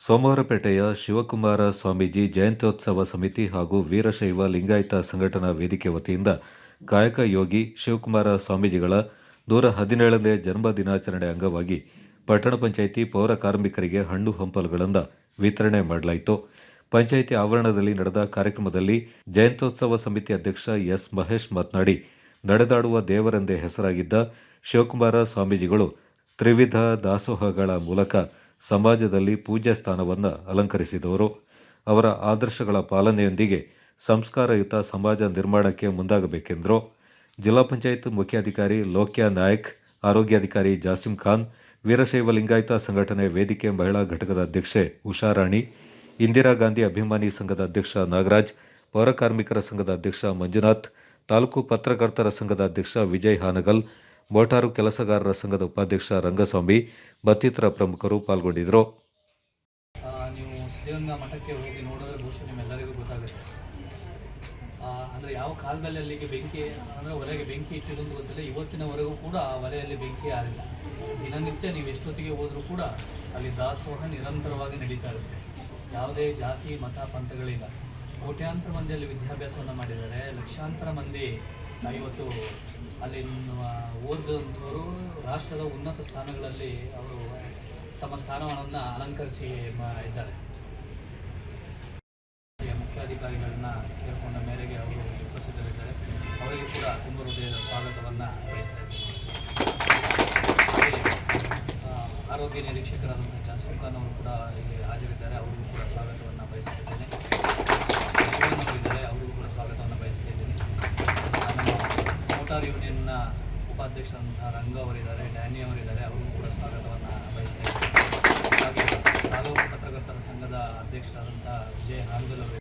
ಸೋಮವಾರಪೇಟೆಯ ಶಿವಕುಮಾರ ಸ್ವಾಮೀಜಿ ಜಯಂತ್ಯೋತ್ಸವ ಸಮಿತಿ ಹಾಗೂ ವೀರಶೈವ ಲಿಂಗಾಯತ ಸಂಘಟನಾ ವೇದಿಕೆ ವತಿಯಿಂದ ಕಾಯಕ ಯೋಗಿ ಶಿವಕುಮಾರ ಸ್ವಾಮೀಜಿಗಳ ನೂರ ಹದಿನೇಳನೇ ಜನ್ಮ ದಿನಾಚರಣೆ ಅಂಗವಾಗಿ ಪಟ್ಟಣ ಪಂಚಾಯಿತಿ ಪೌರ ಕಾರ್ಮಿಕರಿಗೆ ಹಣ್ಣು ಹಂಪಲುಗಳನ್ನು ವಿತರಣೆ ಮಾಡಲಾಯಿತು. ಪಂಚಾಯಿತಿ ಆವರಣದಲ್ಲಿ ನಡೆದ ಕಾರ್ಯಕ್ರಮದಲ್ಲಿ ಜಯಂತ್ಯೋತ್ಸವ ಸಮಿತಿ ಅಧ್ಯಕ್ಷ ಎಸ್ ಮಹೇಶ್ ಮಾತನಾಡಿ, ನಡೆದಾಡುವ ದೇವರೆಂದೇ ಹೆಸರಾಗಿದ್ದ ಶಿವಕುಮಾರ ಸ್ವಾಮೀಜಿಗಳು ತ್ರಿವಿಧ ದಾಸೋಹಗಳ ಮೂಲಕ ಸಮಾಜದಲ್ಲಿ ಪೂಜ್ಯ ಸ್ಥಾನವನ್ನು ಅಲಂಕರಿಸಿದವರು. ಅವರ ಆದರ್ಶಗಳ ಪಾಲನೆಯೊಂದಿಗೆ ಸಂಸ್ಕಾರಯುತ ಸಮಾಜ ನಿರ್ಮಾಣಕ್ಕೆ ಮುಂದಾಗಬೇಕೆಂದರು. ಜಿಲ್ಲಾ ಪಂಚಾಯತ್ ಮುಖ್ಯಾಧಿಕಾರಿ ಲೋಕ್ಯಾ ನಾಯಕ್ ಆರೋಗ್ಯಾಧಿಕಾರಿ ಜಾಸಿಂ ಖಾನ್ ವೀರಶೈವ ಲಿಂಗಾಯತ ಸಂಘಟನೆ ವೇದಿಕೆ ಮಹಿಳಾ ಘಟಕದ ಅಧ್ಯಕ್ಷೆ ಉಷಾರಾಣಿ, ಇಂದಿರಾ ಗಾಂಧಿ ಅಭಿಮಾನಿ ಸಂಘದ ಅಧ್ಯಕ್ಷ ನಾಗರಾಜ್ ಪೌರಕಾರ್ಮಿಕರ ಸಂಘದ ಅಧ್ಯಕ್ಷ ಮಂಜುನಾಥ್, ತಾಲೂಕು ಪತ್ರಕರ್ತರ ಸಂಘದ ಅಧ್ಯಕ್ಷ ವಿಜಯ್ ಹಾನಗಲ್ ಮೋಟಾರು ಕೆಲಸಗಾರರ ಸಂಘದ ಉಪಾಧ್ಯಕ್ಷ ರಂಗಸ್ವಾಮಿ, ಮತ್ತಿತರ ಪ್ರಮುಖರು ಪಾಲ್ಗೊಂಡಿದ್ದರು. ನೀವು ಸಿದ್ಧಗಂಗಾ ಮಠಕ್ಕೆ ಹೋಗಿ ಬಹುಶಃ ನಿಮ್ಮೆಲ್ಲರಿಗೂ ಗೊತ್ತಾಗುತ್ತೆ. ಅಂದ್ರೆ ಯಾವ ಕಾಲದಲ್ಲಿ ಅಲ್ಲಿಗೆ ಬೆಂಕಿ, ಅಂದರೆ ಒಲೆಗೆ ಬೆಂಕಿ ಇಟ್ಟಿರೋದು ಗೊತ್ತಿಲ್ಲ. ಇವತ್ತಿನವರೆಗೂ ಕೂಡ ಆ ಒಲೆಯಲ್ಲಿ ಬೆಂಕಿ ಆರಿಲ್ಲ ದಿನನಿತ್ಯ ನೀವು ಎಷ್ಟೊತ್ತಿಗೆ ಹೋದರೂ ಕೂಡ ಅಲ್ಲಿ ದಾಸೋಹ ನಿರಂತರವಾಗಿ ನಡೀತಾ ಇರುತ್ತೆ. ಯಾವುದೇ ಜಾತಿ, ಮತ, ಪಂಥಗಳಿಲ್ಲ. ಕೋಟ್ಯಾಂತರ ಮಂದಿ ಅಲ್ಲಿ ವಿದ್ಯಾಭ್ಯಾಸವನ್ನು ಮಾಡಿದ್ದಾರೆ. ಲಕ್ಷಾಂತರ ಮಂದಿ ಆ, ಇವತ್ತು ಅಲ್ಲಿ ಓದಿದಂಥವರು ರಾಷ್ಟ್ರದ ಉನ್ನತ ಸ್ಥಾನಗಳಲ್ಲಿ ಅವರು ತಮ್ಮ ಸ್ಥಾನವನ್ನು ಅಲಂಕರಿಸಿ ಇದ್ದಾರೆ. ಮುಖ್ಯಾಧಿಕಾರಿಗಳನ್ನು ಕೇಳಿಕೊಂಡ ಮೇರೆಗೆ ಅವರು ಉಪಸ್ಥಿತರಿದ್ದಾರೆ. ಅವರಿಗೆ ಕೂಡ ತುಂಬ ಹೃದಯದ ಸ್ವಾಗತವನ್ನು ಬಯಸ್ತಾ ಆರೋಗ್ಯ ನಿರೀಕ್ಷಕರಾದಂಥ ಜಾಸಿಂ ಖಾನ್ ಅವರು ಕೂಡ ಇಲ್ಲಿ ಹಾಜರಿದ್ದಾರೆ. ಅವರು ಸ್ವಾಗತವನ್ನು ಬಯಸ್ತಾ ಇದ್ದೇನೆ ಶಿವನ್ ಅವರಿದ್ದಾರೆ ಅವರಿಗೂ ಕೂಡ ಸ್ವಾಗತವನ್ನು ಬಯಸ್ತಾ ಇದ್ದೀನಿ ಆ, ಮೋಟಾರ್ ಯೂನಿಯನ್ನ ಉಪಾಧ್ಯಕ್ಷರಂತಹ ರಂಗ ಅವರಿದ್ದಾರೆ, ಡ್ಯಾನಿ ಅವರಿದ್ದಾರೆ, ಅವರಿಗೂ ಕೂಡ ಸ್ವಾಗತವನ್ನು ಬಯಸ್ತಾ ಇದ್ದಾರೆ ಹಾಗೆ ತಾಲೂಕು ಪತ್ರಕರ್ತರ ಸಂಘದ ಅಧ್ಯಕ್ಷರಾದಂಥ ವಿಜಯ್ ಹಾಂಗಲ್ ಅವರಿದ್ದಾರೆ.